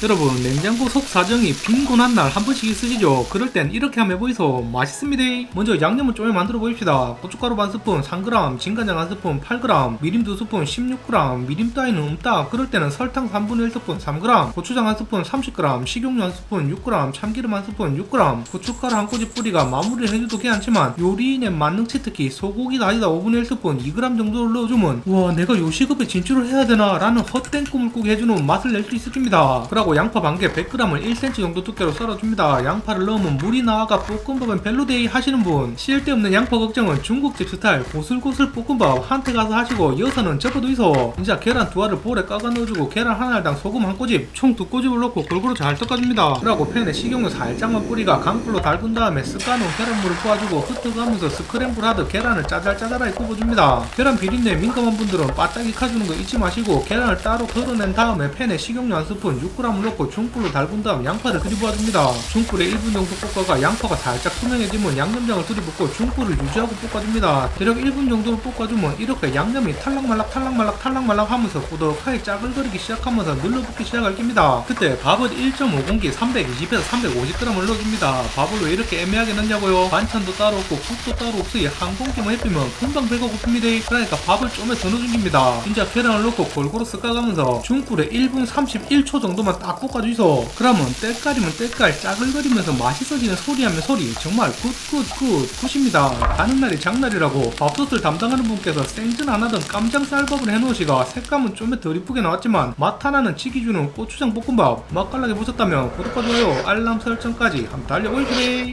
여러분 냉장고 속 사정이 빈곤한 날 한 번씩 있으시죠? 그럴 땐 이렇게 하면 보이소. 맛있습니다. 먼저 양념을 좀 만들어 보입시다. 고춧가루 반 스푼 3g 진간장 한 스푼 8g 미림 두 스푼 16g 미림 따위는 없다. 그럴 때는 설탕 3분의 1스푼 3g 고추장 한 스푼 30g 식용유 한 스푼 6g 참기름 한 스푼 6g 고춧가루 한 꼬집 뿌리가 마무리를 해줘도 괜찮지만 요리인의 만능치 특히 소고기 다지다 5분의 1스푼 2g 정도를 넣어주면 와 내가 요식업에 진출을 해야 되나 라는 헛된 꿈을 꾸게 해주는 맛을 낼 수 있을 겁니다. 그리고 양파 반개 100g을 1cm 정도 두께로 썰어줍니다. 양파를 넣으면 물이 나와가 볶음밥은 별로데이 하시는 분. 쓸데없는 양파 걱정은 중국집 스타일 고슬고슬 볶음밥 한테 가서 하시고 여서는 있어. 이제 계란 두 알을 볼에 까가 넣어주고 계란 한 알당 소금 한 꼬집 총 두 꼬집을 넣고 골고루 잘 섞어줍니다. 그리고 팬에 식용유 살짝만 뿌리가 강불로 달군 다음에 쓱가놓은 계란물을 부어주고 흩어가면서 스크램블 하듯 계란을 짜잘짜잘하게 굽어줍니다. 계란 비린내에 민감한 분들은 바닥이 카주는 거 잊지 마시고 계란을 따로 덜어낸 다음에 팬에 식용유 한 스푼 6g 을 넣고 중불로 달군 다음 양파를 들이부어줍니다. 중불에 1분 정도 볶아가 양파가 살짝 투명해지면 양념장을 들이붓고 중불을 유지하고 볶아줍니다. 대략 1분 정도로 볶아주면 이렇게 양념이 탈락말락 탈락말락 탈락말락 하면서 꾸덕하게 짜글거리기 시작하면서 눌러붙기 시작할 겁니다. 그때 밥을 1.5공기 320에서 350g을 넣어줍니다. 밥을 왜 이렇게 애매하게 넣냐고요? 반찬도 따로 없고 국도 따로 없으니 한 공기만 해피면 금방 배가 고픕니다. 그러니까 밥을 좀에 더 넣어줍니다. 진짜 계란을 넣고 골고루 섞어가면서 중불에 1분 31초 정도만 딱 볶아주이소 그러면 때깔이면 때깔 짜글거리면서 맛있어지는 소리하면 소리. 정말 굿굿굿 굿입니다. 가는 날이 장날이라고 밥솥을 담당하는 분께서 생전 안 하던 깜장 쌀밥을 해놓으시가 색감은 좀덜 이쁘게 나왔지만 맛 하나는 치기 주는 고추장 볶음밥 맛깔나게 보셨다면 구독과 좋아요 알람 설정까지 한번 달려보시래